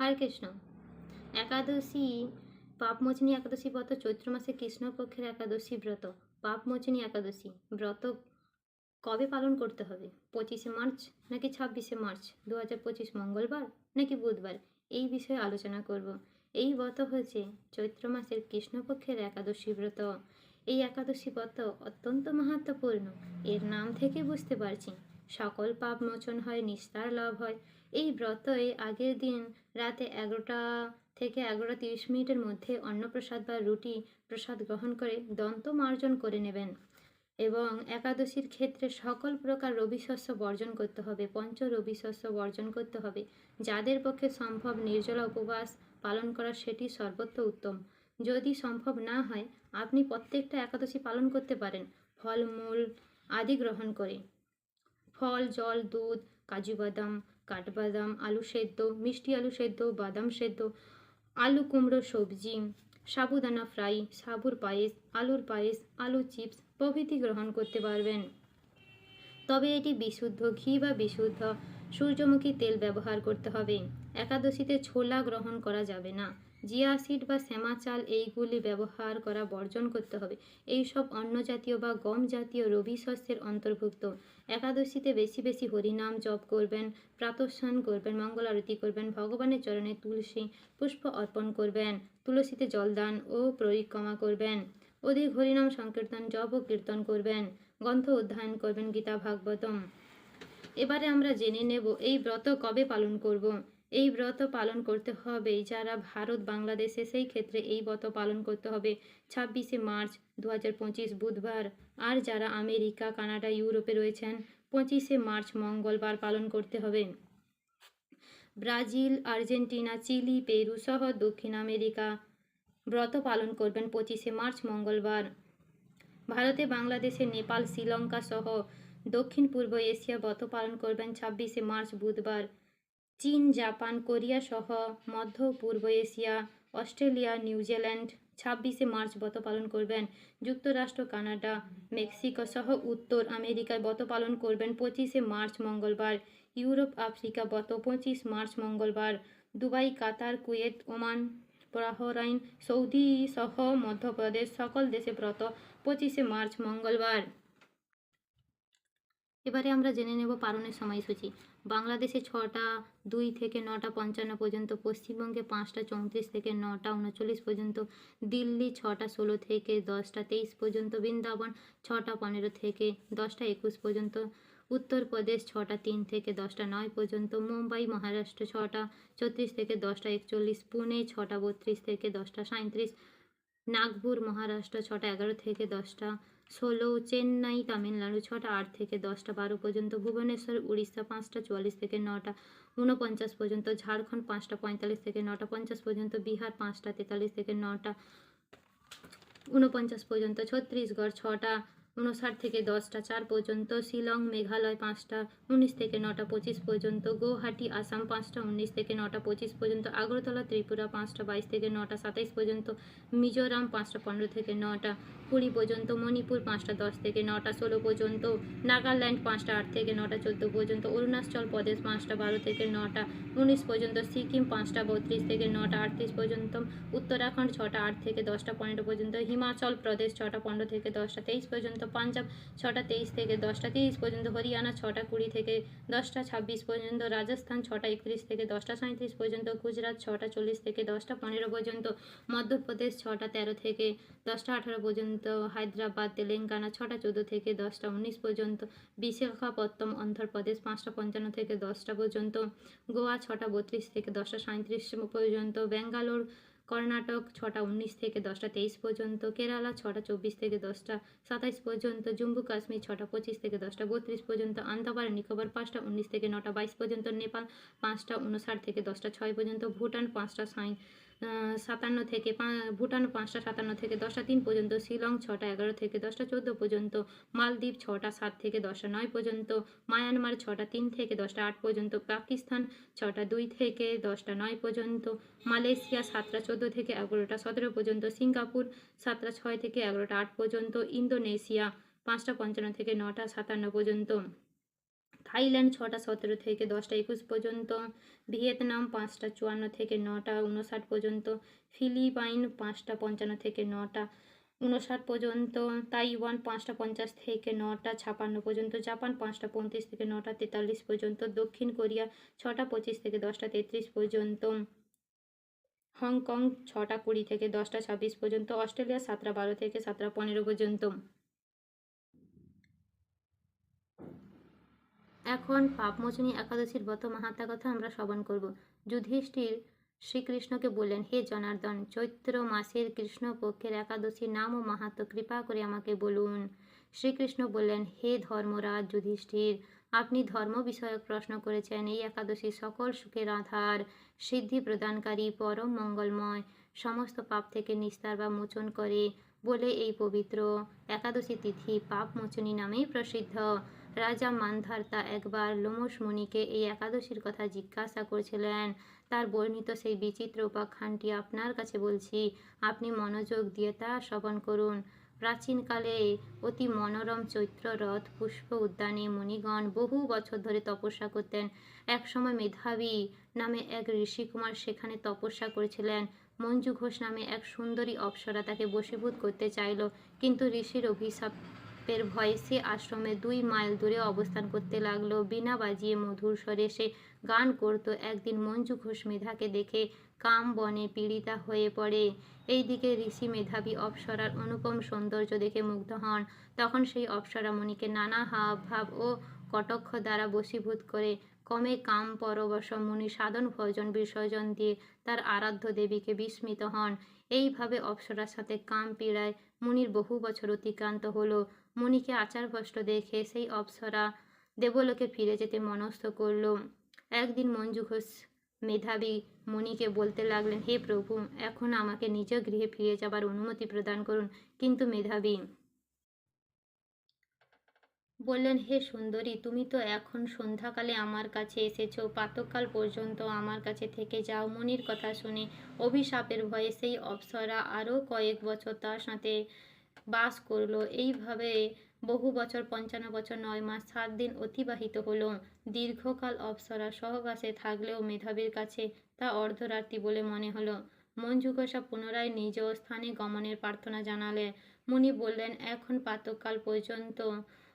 হরে কৃষ্ণ। একাদশী, পাপমোচনী একাদশী ব্রত চৈত্র মাসে কৃষ্ণপক্ষের একাদশী ব্রত, পাপমোচনী একাদশী ব্রত কবে পালন করতে হবে? পঁচিশে মার্চ নাকি ছাব্বিশে মার্চ? দু হাজার পঁচিশ মঙ্গলবার নাকি বুধবার? এই বিষয়ে আলোচনা করব। এই ব্রত হচ্ছে চৈত্র মাসের কৃষ্ণপক্ষের একাদশী ব্রত। এই একাদশী ব্রত অত্যন্ত মাহাত্মপূর্ণ এর নাম থেকে বুঝতে পারছি। সকল পাপ মোচন হয়, নিস্তার লাভ হয়। এই ব্রতই আগের দিন রাতে এগারোটা থেকে এগারোটা তিরিশ মিনিটের মধ্যে অন্নপ্রসাদ বা রুটি প্রসাদ গ্রহণ করে দন্ত মার্জন করে নেবেন এবং একাদশীর ক্ষেত্রে সকল প্রকার রবি শস্য বর্জন করতে হবে, পঞ্চ রবি শস্য বর্জন করতে হবে। যাদের পক্ষে সম্ভব নির্জলা উপবাস পালন করা সেটি সর্বত্র উত্তম। যদি সম্ভব না হয়, আপনি প্রত্যেকটা একাদশী পালন করতে পারেন। ফলমূল আদি গ্রহণ করে। ফল, জল, দুধ, কাজু বাদাম কাঠবাদাম, আলু সেদ্ধ, মিষ্টি আলু সেদ্ধ, বাদাম সেদ্ধ, আলু কুমড়ো সবজি, সাবুদানা ফ্রাই, সাবুর পায়েস, আলুর পায়েস, আলু চিপস প্রভৃতি গ্রহণ করতে পারবেন। তবে এটি বিশুদ্ধ ঘি বা বিশুদ্ধ সূর্যমুখী তেল ব্যবহার করতে হবে। একাদশীতে ছোলা গ্রহণ করা যাবে না। জিয়া সিড বা শ্যামা চাল এইগুলি ব্যবহার করা বর্জন করতে হবে। এই সব অন্ন জাতীয় বা গম জাতীয় রবি শস্যের অন্তর্ভুক্ত। একাদশীতে বেশি বেশি হরিনাম জপ করবেন, প্রাতঃস্নান করবেন, মঙ্গল আরতি করবেন, ভগবানের চরণে তুলসী পুষ্প অর্পণ করবেন, তুলসীতে জলদান ও পরিক্রমা করবেন, অধিক হরিনাম সংকীর্তন, জপ ও কীর্তন করবেন, গ্রন্থ অধ্যয়ন করবেন, গীতা ভাগবতম। এবারে আমরা জেনে নেব এই ব্রত কবে পালন করব। এই ব্রত পালন করতে হবে। যারা ভারত, বাংলাদেশে, সেই ক্ষেত্রে এই ব্রত পালন করতে হবে। ছাব্বিশে মার্চ দু হাজার পঁচিশ বুধবার। আর যারা আমেরিকা, কানাডা, ইউরোপে রয়েছেন, পঁচিশে মার্চ মঙ্গলবার পালন করতে হবে। ব্রাজিল, আর্জেন্টিনা, চিলি, পেরু সহ দক্ষিণ আমেরিকা ব্রত পালন করবেন পঁচিশে মার্চ মঙ্গলবার। ভারতে, বাংলাদেশে, নেপাল, শ্রীলঙ্কা সহ দক্ষিণ পূর্ব এশিয়া ব্রত পালন করবেন ছাব্বিশে মার্চ বুধবার। চীন, জাপান, কোরিয়া সহ মধ্য, পূর্ব এশিয়া, অস্ট্রেলিয়া, নিউজিল্যান্ড ছাব্বিশে মার্চ ব্রত পালন করবেন। যুক্তরাষ্ট্র, কানাডা, মেক্সিকো সহ উত্তর আমেরিকায় ব্রত পালন করবেন পঁচিশে মার্চ মঙ্গলবার। ইউরোপ, আফ্রিকা ব্রত পঁচিশ মার্চ মঙ্গলবার। Dubai, Qatar, Kuwait, Oman, Bahrain, Saudi সহ মধ্যপ্রদেশ সকল দেশে ব্রত পঁচিশে মার্চ মঙ্গলবার। এবারে আমরা জেনে নেব পালনের সময়সূচি। বাংলাদেশে ছটা দুই থেকে নটা পঞ্চান্ন পর্যন্ত, পশ্চিমবঙ্গে পাঁচটা চৌত্রিশ থেকে নটা উনচল্লিশ পর্যন্ত, দিল্লি ছটা ষোলো থেকে দশটা তেইশ পর্যন্ত, বৃন্দাবন ছটা পনেরো থেকে দশটা একুশ পর্যন্ত, উত্তরপ্রদেশ ছটা তিন থেকে দশটা নয় পর্যন্ত, মুম্বাই, মহারাষ্ট্র ছটা ছত্রিশ থেকে দশটা একচল্লিশ, পুনে ছটা বত্রিশ থেকে দশটা সাঁত্রিশ নাগপুর, মহারাষ্ট্র ছটা এগারো থেকে দশটা ষোলো, চেন্নাই, তামিলনাড়ু, ছটা, আট থেকে দশটা, বারো পর্যন্ত, ভুবনেশ্বর, উড়িষ্যা, পাঁচটা, চুয়াল্লিশ থেকে নটা, ঊনপঞ্চাশ পর্যন্ত, ঝাড়খণ্ড, পাঁচটা, পঁয়তাল্লিশ থেকে নটা, পঞ্চাশ পর্যন্ত, বিহার, পাঁচটা, তেতাল্লিশ থেকে নটা, ঊনপঞ্চাশ পর্যন্ত ছত্রিশগড় ছটা উনষাট থেকে দশটা, চার পর্যন্ত শিলং, মেঘালয় পাঁচটা, উনিশ থেকে নটা, পঁচিশ পর্যন্ত গৌহাটি, আসাম পাঁচটা, উনিশ থেকে নটা, পঁচিশ পর্যন্ত আগরতলা, ত্রিপুরা পাঁচটা, বাইশ থেকে নটা, সাতাইশ পর্যন্ত মিজোরাম পাঁচটা, পনেরো থেকে নটা, কুড়ি পর্যন্ত মণিপুর পাঁচটা, দশ থেকে নটা, ষোলো পর্যন্ত নাগাল্যান্ড পাঁচটা, আট থেকে নটা, চোদ্দ পর্যন্ত অরুণাচল প্রদেশ পাঁচটা, বারো থেকে নটা, উনিশ পর্যন্ত সিকিম পাঁচটা, বত্রিশ থেকে নটা, আটত্রিশ পর্যন্ত উত্তরাখণ্ড ছটা, আট থেকে দশটা, পনেরো পর্যন্ত হিমাচল প্রদেশ ছটা, পনেরো থেকে দশটা, তেইশ পর্যন্ত পাঞ্জাব ছটা তেইশ থেকে দশটা তেইশ পর্যন্ত, হরিয়ানা ছটা কুড়ি থেকে দশটা ছাব্বিশ পর্যন্ত, রাজস্থান ছটা একত্রিশ থেকে দশটা সাঁত্রিশ পর্যন্ত, গুজরাট ছটা চল্লিশ থেকে দশটা পনেরো পর্যন্ত, মধ্যপ্রদেশ ছটা তেরো থেকে দশটা আঠারো পর্যন্ত, হায়দ্রাবাদ, তেলেঙ্গানা ছটা চোদ্দ থেকে দশটা উনিশ পর্যন্ত বিশাখাপত্তম অন্ধ্রপ্রদেশ পাঁচটা পঞ্চান্ন থেকে দশটা পর্যন্ত, গোয়া ছটা বত্রিশ থেকে দশটা সাঁত্রিশ পর্যন্ত, ব্যাঙ্গালোর কর্ণাটক ছটা উনিশ থেকে দশটা তেইশ পর্যন্ত, কেরালা ছটা চব্বিশ থেকে দশটা সাতাইশ পর্যন্ত, জম্মু কাশ্মীর ছটা পঁচিশ থেকে দশটা বত্রিশ পর্যন্ত, আন্দামান, নিকোবর পাঁচটা উনিশ থেকে নটা বাইশ পর্যন্ত, নেপাল পাঁচটা উনষাট থেকে দশটা ছয় পর্যন্ত, ভুটান পাঁচটা সাঁই সাতান্ন থেকে ভুটান পাঁচটা, সাতান্ন থেকে দশটা, তিন পর্যন্ত, শিলং ছটা, এগারো থেকে দশটা, চোদ্দ পর্যন্ত, মালদ্বীপ ছটা, সাত থেকে দশটা, নয় পর্যন্ত, মায়ানমার ছটা, তিন থেকে দশটা, আট পর্যন্ত, পাকিস্তান ছটা, দুই থেকে দশটা, নয় পর্যন্ত, মালয়েশিয়া সাতটা, চোদ্দ থেকে এগারোটা, সতেরো পর্যন্ত, সিঙ্গাপুর সাতটা, ছয় থেকে এগারোটা, আট পর্যন্ত, ইন্দোনেশিয়া পাঁচটা, পঞ্চান্ন থেকে নটা, সাতান্ন পর্যন্ত। থাইল্যান্ড ছটা সতেরো থেকে দশটা একুশ পর্যন্ত, ভিয়েতনাম পাঁচটা চুয়ান্ন থেকে নটা উনষাট পর্যন্ত, ফিলিপাইন পাঁচটা পঞ্চান্ন থেকে নটা উনষাট পর্যন্ত, তাইওয়ান পাঁচটা পঞ্চাশ থেকে নটা ছাপান্ন পর্যন্ত, জাপান পাঁচটা পঁয়ত্রিশ থেকে নটা তেতাল্লিশ পর্যন্ত, দক্ষিণ কোরিয়া ছটা পঁচিশ থেকে দশটা তেত্রিশ পর্যন্ত, হংকং ছটা কুড়ি থেকে দশটা ছাব্বিশ পর্যন্ত, অস্ট্রেলিয়া সাতটা বারো থেকে সাতটা পনেরো পর্যন্ত। এখন পাপমোচনী একাদশীর ব্রত মাহাত্মা কথা আমরা শ্রবণ করব। যুধিষ্ঠির শ্রীকৃষ্ণকে বললেন, হে জনার্দন, চৈত্র মাসের কৃষ্ণপক্ষের একাদশীর নাম ও মাহাত্ম কৃপা করে আমাকে বলুন। শ্রীকৃষ্ণ বললেন, হে ধর্মরাজ যুধিষ্ঠির, আপনি ধর্ম বিষয়ক প্রশ্ন করেছেন। এই একাদশী সকল সুখের আধার, সিদ্ধি প্রদানকারী, পরম মঙ্গলময়, সমস্ত পাপ থেকে নিস্তার বা মোচন করে বলে এই পবিত্র একাদশী তিথি পাপ মোচনী নামেই প্রসিদ্ধ। রাজা মানধার্তা একবার লোমস মুনিকে এই একাদশীর কথা জিজ্ঞাসা করেছিলেন। তার বর্ণিত সেই বিচিত্র উপাখ্যানটি আপনার কাছে বলছি, আপনি মনোযোগ দিয়ে তা শ্রবণ করুন। প্রাচীনকালে অতি মনোরম চৈত্র রথ পুষ্প উদ্যানে মুনিগণ বহু বছর ধরে তপস্যা করতেন। একসময় মেধাবী নামে এক ঋষিকুমার সেখানে তপস্যা করেছিলেন। মঞ্জু ঘোষ নামে এক সুন্দরী অপ্সরা তাকে বশীভূত করতে চাইল, কিন্তু ঋষির অভিশাপের ভয়ে সে আশ্রমে দুই মাইল দূরে অবস্থান করতে লাগল। বিনা বাজিয়ে মধুর স্বরে সে গান করত। একদিন মঞ্জু ঘোষ মেধাকে দেখে কাম বনে পীড়িতা হয়ে পড়ে। এইদিকে ঋষি মেধাবী অপ্সরার অনুপম সৌন্দর্য দেখে মুগ্ধ হন। তখন সেই অপ্সরা মণিকে নানা হাব ভাব ও কটক্ষ দ্বারা বশীভূত করে, কমে কাম পরবশ মুনি সাধন ভজন বিসর্জন দিয়ে তার আরাধ্য দেবীকে বিস্মিত হন। এইভাবে অপ্সরার সাথে কাম পীড়ায় মুনির বহু বছর অতিক্রান্ত হলো। মুনিকে আচার ভষ্ট দেখে সেই অপ্সরা দেবলোকে ফিরে যেতে মনস্থ করল। একদিন মঞ্জু ঘোষ মেধাবী মণিকে বলতে লাগলেন, হে প্রভু, এখন আমাকে নিজ গৃহে ফিরে যাবার অনুমতি প্রদান করুন। কিন্তু মেধাবী বললেন, হে সুন্দরী, তুমি তো এখন সন্ধ্যাকালে আমার কাছে এসেছ। প্রাতকাল পর্যন্ত আমার কাছে থেকে যাও। মনির কথা শুনে অভিশাপের ভয়ে সেই অপ্সরা আরও কয়েক বছর তার সাথে বাস করল। এইভাবে বহু বছর, পঞ্চান্ন বছর, নয় মাস, সাত দিন অতিবাহিত হলো। দীর্ঘকাল অপ্সরা সহবাসে থাকলেও মেধাবীর কাছে তা অর্ধরাত্রি বলে মনে হলো। মঞ্জু ঘোষা পুনরায় নিজ স্থানে গমনের প্রার্থনা জানালে। মুনি বললেন, এখন প্রাতকাল পর্যন্ত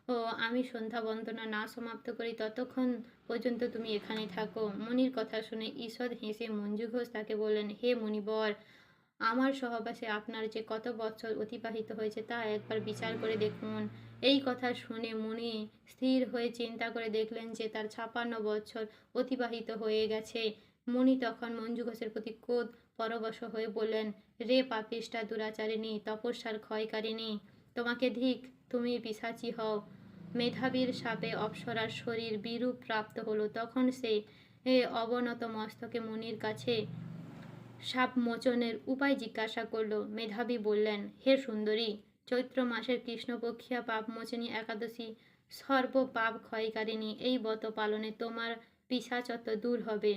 ও আমি সন্ধ্যা বন্দনা না সমাপ্ত করি, ততক্ষণ পর্যন্ত তুমি এখানে থাকো। মুনির কথা শুনে ঈষৎ হেসে মঞ্জু ঘোষ তাকে বললেন, হে মুনিবর আমার সহবাসে আপনার যে কত বছর অতিবাহিত হয়েছে তা একবার বিচার করে দেখুন। এই কথা শুনে মুনি স্থির হয়ে চিন্তা করে দেখলেন যে তার ছাপান্ন বছর অতিবাহিত হয়ে গেছে। মুনি তখন মঞ্জু ঘোষের প্রতি ক্রোধ পরবশ হয়ে বললেন, রে পাপিষ্ঠা দুরাচারিণী, তপস্যার ক্ষয়কারিণী, তোমাকে ধিক, তুমি পিসাচি হও। মেধাবীর সাপে অপ্সরার শরীর বিরূপ প্রাপ্ত হলো। তখন সে অবনত মস্তকে মুনির কাছে সাপ মোচনের উপায় জিজ্ঞাসা করল। মেধাবী বললেন, হে সুন্দরী, চৈত্র মাসের কৃষ্ণপক্ষিয়া পাপমোচনী একাদশী সর্ব পাপ ক্ষয়কারিণী এই ব্রত পালনে তোমার পিসাচত্ব দূর হবে।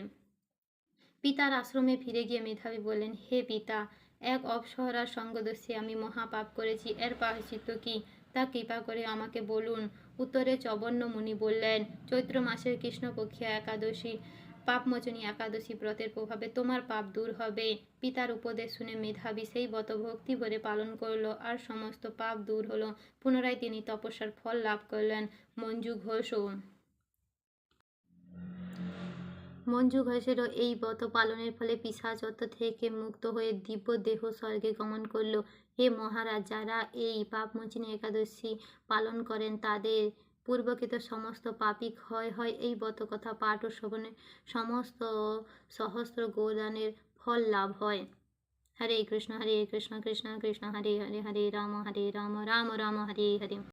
পিতার আশ্রমে ফিরে গিয়ে মেধাবী বললেন, হে পিতা, এক অপসহরার সঙ্গদোষে আমি মহাপাপ করেছি। এর প্রায়শ্চিত্ত কি? তা কৃপা করে আমাকে বলুন। উত্তরে চবন্ন মুনি বললেন, চৈত্র মাসের কৃষ্ণপক্ষিয়া একাদশী পাপমোচনী একাদশী ব্রতের প্রভাবে তোমার পাপ দূর হবে। পিতার উপদেশ শুনে মেধাবী সেই ব্রত ভক্তি ভরে পালন করল আর সমস্ত পাপ দূর হলো। পুনরায় তিনি তপস্যার ফল লাভ করলেন। মঞ্জু ঘোষও মঞ্জু ঘোষেরও এই ব্রত পালনের ফলে পিসাচত্ব থেকে মুক্ত হয়ে দিব্য দেহ স্বর্গে গমন করল। হে মহারাজ, যারা এই পাপমোচিনী একাদশী পালন করেন, তাদের পূর্বকৃত সমস্ত পাপী ক্ষয় হয় এই বত কথা পাঠ ও শ্রবণে সমস্ত সহস্র গোদানের ফল লাভ হয়। হরে কৃষ্ণ হরে কৃষ্ণ কৃষ্ণ কৃষ্ণ, হরে হরে হরে রাম হরে রাম রাম রাম, হরে হরে।